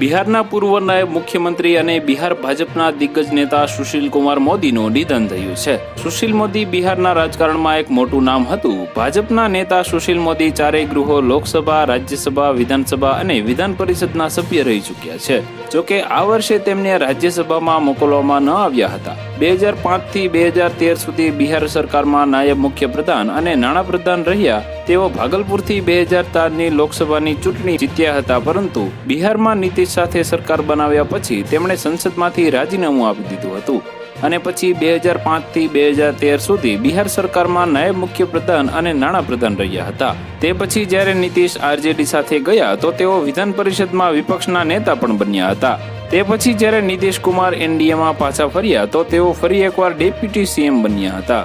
બિહારના પૂર્વ નાયબ મુખ્યમંત્રી અને બિહાર ભાજપના દિગ્ગજ નેતા સુશીલ કુમાર મોદીનું નિધન થયું છે. સુશીલ મોદી બિહારના રાજકારણમાં એક મોટું નામ હતું. ભાજપના નેતા સુશીલ મોદી ચારેય ગૃહો લોકસભા, રાજ્યસભા, વિધાનસભા અને વિધાન પરિષદના સભ્ય રહી ચૂક્યા છે. જોકે આ વર્ષે તેમને રાજ્યસભામાં મોકલવામાં ન આવ્યા હતા. બે હજાર પાંચથી બે હજાર તેર સુધી બિહાર સરકારમાં નાયબ મુખ્યપ્રધાન અને નાણાં પ્રધાન રહ્યા તેઓ ભાગલપુરથી બે હજાર ચારની લોકસભાની ચૂંટણી જીત્યા હતા, પરંતુ બિહારમાં નીતિશ સાથે સરકાર બનાવ્યા પછી તેમણે સંસદમાંથી રાજીનામું આપી દીધું હતું. અને પછી બે હજાર પાંચથી બે હજાર તેર સુધી બિહાર સરકારમાં નાયબ મુખ્યપ્રધાન અને નાણાપ્રધાન રહ્યા હતા. તે પછી જ્યારે નીતિશ આરજેડી સાથે ગયા, તો તેઓ વિધાન પરિષદમાં વિપક્ષના નેતા પણ બન્યા હતા. તે પછી જ્યારે નીતિશ કુમાર એનડીએમાં પાછા ફર્યા, તો તેઓ ફરી એકવાર ડેપ્યુટી સીએમ બન્યા હતા.